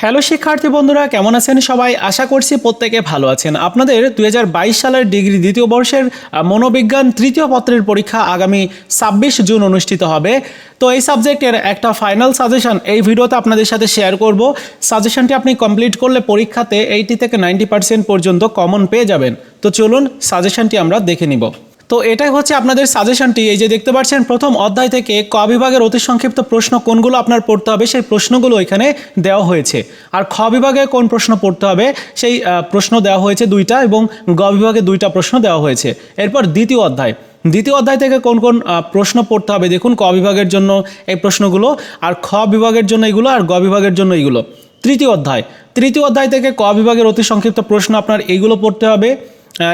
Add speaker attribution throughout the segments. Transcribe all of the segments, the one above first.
Speaker 1: Hello শিক্ষার্থী বন্ধুরা, কেমন আছেন সবাই? আশা করছি প্রত্যেকে ভালো আছেন। আপনাদের দু হাজার বাইশ সালের ডিগ্রি দ্বিতীয় বর্ষের মনোবিজ্ঞান তৃতীয় পত্রের পরীক্ষা আগামী ছাব্বিশ জুন অনুষ্ঠিত হবে। তো এই সাবজেক্টের একটা ফাইনাল সাজেশন এই ভিডিওতে আপনাদের সাথে শেয়ার করব। সাজেশনটি আপনি কমপ্লিট করলে পরীক্ষাতে এইটি থেকে নাইনটি পার্সেন্ট পর্যন্ত কমন পেয়ে যাবেন। তো চলুন সাজেশনটি আমরা দেখে নিব। তো এটাই হচ্ছে আপনাদের সাজেশনটি এই যে দেখতে পাচ্ছেন, প্রথম অধ্যায় থেকে ক বিভাগের অতি সংক্ষিপ্ত প্রশ্ন কোনগুলো আপনার পড়তে হবে, সেই প্রশ্নগুলো এখানে দেওয়া হয়েছে। আর খ বিভাগে কোন প্রশ্ন পড়তে হবে, সেই প্রশ্ন দেওয়া হয়েছে দুইটা এবং গ বিভাগে দুইটা প্রশ্ন দেওয়া হয়েছে। এরপর দ্বিতীয় অধ্যায়। দ্বিতীয় অধ্যায় থেকে কোন কোন প্রশ্ন পড়তে হবে, দেখুন ক বিভাগের জন্য এই প্রশ্নগুলো, আর খ বিভাগের জন্য এগুলো আর গ বিভাগের জন্য এগুলো তৃতীয় অধ্যায়। তৃতীয় অধ্যায় থেকে ক বিভাগের অতি সংক্ষিপ্ত প্রশ্ন আপনার এইগুলো পড়তে হবে।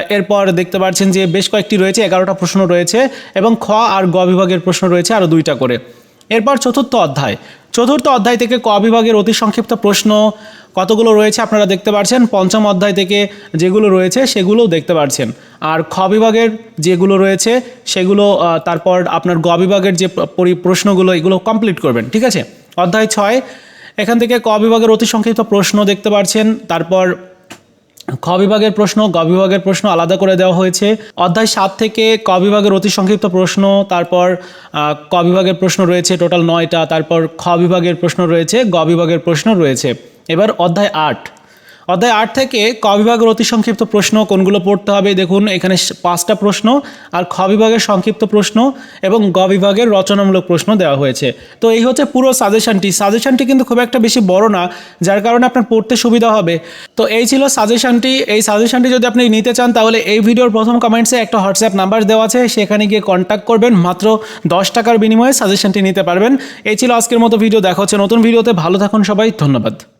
Speaker 1: এরপর দেখতে পাচ্ছেন যে বেশ কয়েকটি রয়েছে, এগারোটা প্রশ্ন রয়েছে এবং খ আর গ বিভাগের প্রশ্ন রয়েছে আরও দুইটা করে। এরপর চতুর্থ অধ্যায়। চতুর্থ অধ্যায় থেকে ক বিভাগের অতি সংক্ষিপ্ত প্রশ্ন কতগুলো রয়েছে আপনারা দেখতে পাচ্ছেন? পঞ্চম অধ্যায় থেকে যেগুলো রয়েছে সেগুলোও দেখতে পাচ্ছেন। আর খ বিভাগের যেগুলো রয়েছে সেগুলো তারপর আপনার গ বিভাগের যে পরি- প্রশ্নগুলো, এগুলো কমপ্লিট করবেন, ঠিক আছে? অধ্যায় ছয়, এখান থেকে ক বিভাগের অতি সংক্ষিপ্ত প্রশ্ন দেখতে পাচ্ছেন, তারপর খ বিভাগের প্রশ্ন, গ বিভাগের প্রশ্ন আলাদা করে দেওয়া হয়েছে। অধ্যায় সাত থেকে ক বিভাগের অতি সংক্ষিপ্ত প্রশ্ন, তারপর ক বিভাগের প্রশ্ন রয়েছে টোটাল নয়টা, তারপর খ বিভাগের প্রশ্ন রয়েছে, গ বিভাগের প্রশ্ন রয়েছে। এবার অধ্যায় আট। অধ্যায় আট থেকে ক বিভাগের অতি সংক্ষিপ্ত প্রশ্ন, কোনগুলো পড়তে হবে? দেখুন, এখানে পাঁচটা প্রশ্ন আর খ বিভাগের সংক্ষিপ্ত প্রশ্ন এবং গ বিভাগের রচনামূলক প্রশ্ন দেওয়া হয়েছে। তো এই হচ্ছে পুরো সাজেশনটি। সাজেশনটি কিন্তু খুব একটা বেশি বড় না, যার কারণে আপনার পড়তে সুবিধা হবে। তো এই ছিল সাজেশনটি। এই সাজেশনটি যদি আপনি নিতে চান, তাহলে এই ভিডিওর প্রথম কমেন্টসে একটা হোয়াটসঅ্যাপ নাম্বার দেওয়া আছে। সেখানে গিয়ে কন্ট্যাক্ট করবেন। মাত্র দশ টাকার বিনিময়ে সাজেশনটি নিতে পারবেন। এই ছিল আজকের মতো ভিডিও। দেখা হচ্ছে নতুন ভিডিওতে। ভালো থাকুন সবাই। ধন্যবাদ।